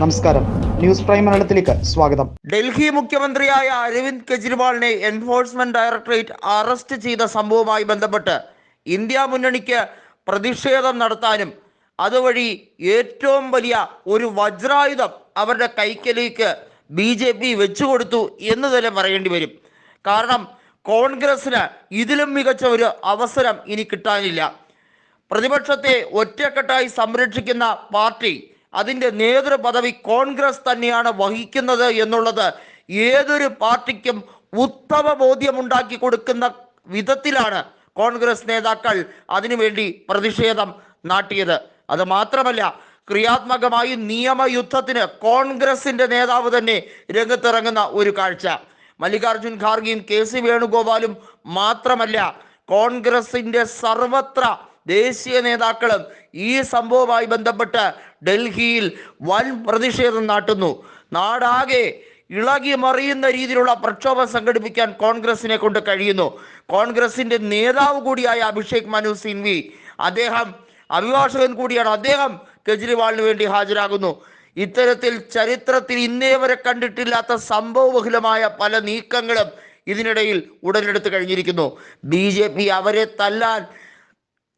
നമസ്കാരം. News prime മലയാളത്തിലേക്ക് സ്വാഗതം. ഡൽഹി മുഖ്യമന്ത്രിയായ അരവിന്ദ് കെജ്രിവാളിനെ എൻഫോഴ്സ്മെന്റ് ഡയറക്ടറേറ്റ് അറസ്റ്റ് ചെയ്ത സംഭവവുമായി ബന്ധപ്പെട്ട് ഇന്ത്യ മുന്നണിക്ക് പ്രതിഷേധം നടത്താനും അതുവഴി ഏറ്റവും വലിയ ഒരു വജ്രായുധം അവരുടെ കൈക്കലേക്ക് ബി ജെ പി വെച്ചുകൊടുത്തു എന്ന് തന്നെ പറയേണ്ടി വരും. കാരണം കോൺഗ്രസിന് ഇതിലും മികച്ച ഒരു അവസരം ഇനി കിട്ടാനില്ല. പ്രതിപക്ഷത്തെ ഒറ്റക്കെട്ടായി സംരക്ഷിക്കുന്ന പാർട്ടി അതിന്റെ നേതൃപദവി കോൺഗ്രസ് തന്നെയാണ് വഹിക്കുന്നത് എന്നുള്ളത് ഏതൊരു പാർട്ടിക്കും ഉത്തമ ബോധ്യമുണ്ടാക്കി കൊടുക്കുന്ന വിധത്തിലാണ് കോൺഗ്രസ് നേതാക്കൾ അതിനുവേണ്ടി പ്രതിഷേധം നാട്ടിയത്. അത് മാത്രമല്ല ക്രിയാത്മകമായി നിയമയുദ്ധത്തിന് കോൺഗ്രസിന്റെ നേതാവ് തന്നെ രംഗത്തിറങ്ങുന്ന ഒരു കാഴ്ച. മല്ലികാർജുൻ ഖാർഗെയും കെ സി വേണുഗോപാലും മാത്രമല്ല കോൺഗ്രസിന്റെ സർവത്ര ദേശീയ നേതാക്കളും ഈ സംഭവവുമായി ബന്ധപ്പെട്ട് ഡൽഹിയിൽ വൻ പ്രതിഷേധം നാട്ടുന്നു. നാടാകെ ഇളകി മറിയുന്ന രീതിയിലുള്ള പ്രക്ഷോഭം സംഘടിപ്പിക്കാൻ കോൺഗ്രസിനെ കൊണ്ട് കഴിയുന്നു. കോൺഗ്രസിന്റെ നേതാവ് കൂടിയായ അഭിഷേക് മനു സിൻവി അദ്ദേഹം അഭിഭാഷകൻ കൂടിയാണ്. അദ്ദേഹം കെജ്രിവാളിന് വേണ്ടി ഹാജരാകുന്നു. ഇത്തരത്തിൽ ചരിത്രത്തിൽ ഇന്നേ വരെ കണ്ടിട്ടില്ലാത്ത സംഭവബഹുലമായ പല നീക്കങ്ങളും ഇതിനിടയിൽ ഉടലെടുത്ത് കഴിഞ്ഞിരിക്കുന്നു. ബി അവരെ തല്ലാൻ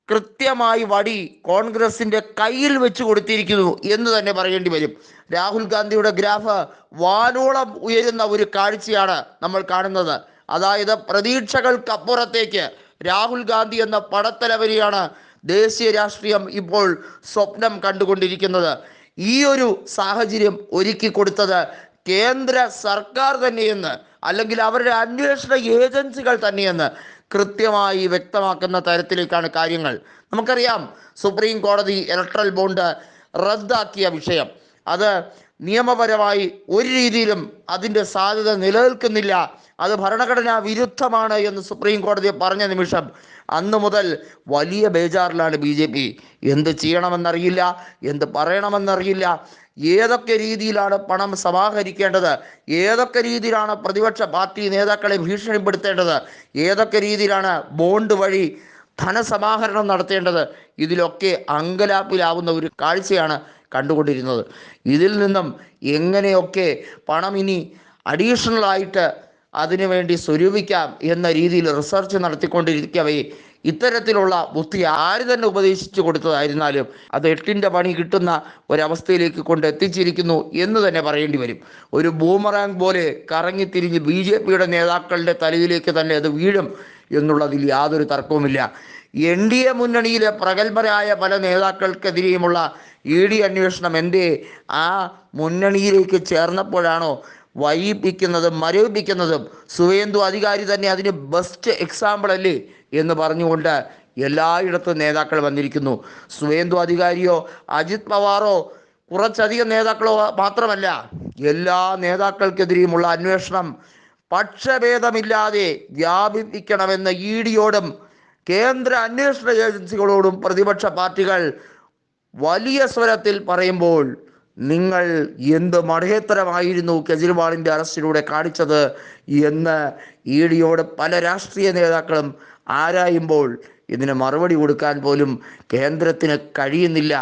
കൃത്യമായി വടി കോൺഗ്രസിന്റെ കയ്യിൽ വെച്ച് കൊടുത്തിരിക്കുന്നു എന്ന് തന്നെ പറയേണ്ടി വരും. രാഹുൽ ഗാന്ധിയുടെ ഗ്രാഫ് വാനോളം ഉയരുന്ന ഒരു കാഴ്ചയാണ് നമ്മൾ കാണുന്നത്. അതായത് പ്രതീക്ഷകൾക്കപ്പുറത്തേക്ക് രാഹുൽ ഗാന്ധി എന്ന പടത്തലവനെയാണ് ദേശീയ രാഷ്ട്രീയം ഇപ്പോൾ സ്വപ്നം കണ്ടുകൊണ്ടിരിക്കുന്നത്. ഈ ഒരു സാഹചര്യം ഒരുക്കി കൊടുത്തത് കേന്ദ്ര സർക്കാർ തന്നെയെന്ന് അല്ലെങ്കിൽ അവരുടെ അന്വേഷണ ഏജൻസികൾ തന്നെയെന്ന് കൃത്യമായി വ്യക്തമാക്കുന്ന തരത്തിലേക്കാണ് കാര്യങ്ങൾ. നമുക്കറിയാം സുപ്രീം കോടതി ഇലക്ട്രൽ ബോണ്ട് റദ്ദാക്കിയ വിഷയം. അത് നിയമപരമായി ഒരു രീതിയിലും അതിന്റെ സാധ്യത നിലനിൽക്കുന്നില്ല. അത് ഭരണഘടനാ വിരുദ്ധമാണ് എന്ന് സുപ്രീം കോടതി പറഞ്ഞ നിമിഷം അന്ന് മുതൽ വലിയ ബേജാറിലാണ് ബി ജെ പി. എന്ത് ചെയ്യണമെന്നറിയില്ല എന്ത് പറയണമെന്നറിയില്ല. ഏതൊക്കെ രീതിയിലാണ് പണം സമാഹരിക്കേണ്ടത്? ഏതൊക്കെ രീതിയിലാണ് പ്രതിപക്ഷ പാർട്ടി നേതാക്കളെ ഭീഷണിപ്പെടുത്തേണ്ടത്? ഏതൊക്കെ രീതിയിലാണ് ബോണ്ട് വഴി ധനസമാഹരണം നടത്തേണ്ടത്? ഇതിലൊക്കെ അങ്കലാപ്പിലാവുന്ന ഒരു കാഴ്ചയാണ് കണ്ടുകൊണ്ടിരുന്നത്. ഇതിൽ നിന്നും എങ്ങനെയൊക്കെ പണം ഇനി അഡീഷണൽ ആയിട്ട് അതിനുവേണ്ടി സ്വരൂപിക്കാം എന്ന രീതിയിൽ റിസർച്ച് നടത്തിക്കൊണ്ടിരിക്കവേ ഇത്തരത്തിലുള്ള ബുദ്ധി ആര് തന്നെ ഉപദേശിച്ചു കൊടുത്തതായിരുന്നാലും അത് എട്ടിന്റെ പണി കിട്ടുന്ന ഒരവസ്ഥയിലേക്ക് കൊണ്ട് എത്തിച്ചിരിക്കുന്നു എന്ന് തന്നെ പറയേണ്ടി വരും. ഒരു ബൂമറാങ് പോലെ കറങ്ങിത്തിരിഞ്ഞ് ബി ജെ പിയുടെ നേതാക്കളുടെ തലയിലേക്ക് തന്നെ അത് വീഴും എന്നുള്ളതിൽ യാതൊരു തർക്കവുമില്ല. എൻ ഡി എ മുന്നണിയിലെ പ്രഗത്ഭരായ പല നേതാക്കൾക്കെതിരെയുമുള്ള ഇ ഡി അന്വേഷണം എന്തേ? ആ മുന്നണിയിലേക്ക് ചേർന്നപ്പോഴാണോ വൈകിപ്പിക്കുന്നതും മരവിപ്പിക്കുന്നതും സുവേന്ദു അധികാരി തന്നെ അതിന് ബെസ്റ്റ് എക്സാമ്പിൾ അല്ലേ എന്ന് പറഞ്ഞുകൊണ്ട് എല്ലായിടത്തും നേതാക്കൾ വന്നിരിക്കുന്നു. സുവേന്ദു അധികാരിയോ അജിത് പവാറോ കുറച്ചധികം നേതാക്കളോ മാത്രമല്ല എല്ലാ നേതാക്കൾക്കെതിരെയുമുള്ള അന്വേഷണം പക്ഷഭേദമില്ലാതെ വ്യാപിപ്പിക്കണമെന്ന് ഇ ഡിയോടും കേന്ദ്ര അന്വേഷണ ഏജൻസികളോടും പ്രതിപക്ഷ പാർട്ടികൾ വലിയ സ്വരത്തിൽ പറയുമ്പോൾ നിങ്ങൾ എന്ത് മഠേത്തരമായിരുന്നു കെജ്രിവാളിന്റെ അറസ്റ്റിലൂടെ കാണിച്ചത് എന്ന് ഇ ഡിയോട് പല രാഷ്ട്രീയ നേതാക്കളും ആരായുമ്പോൾ ഇതിന് മറുപടി കൊടുക്കാൻ പോലും കേന്ദ്രത്തിന് കഴിയുന്നില്ല.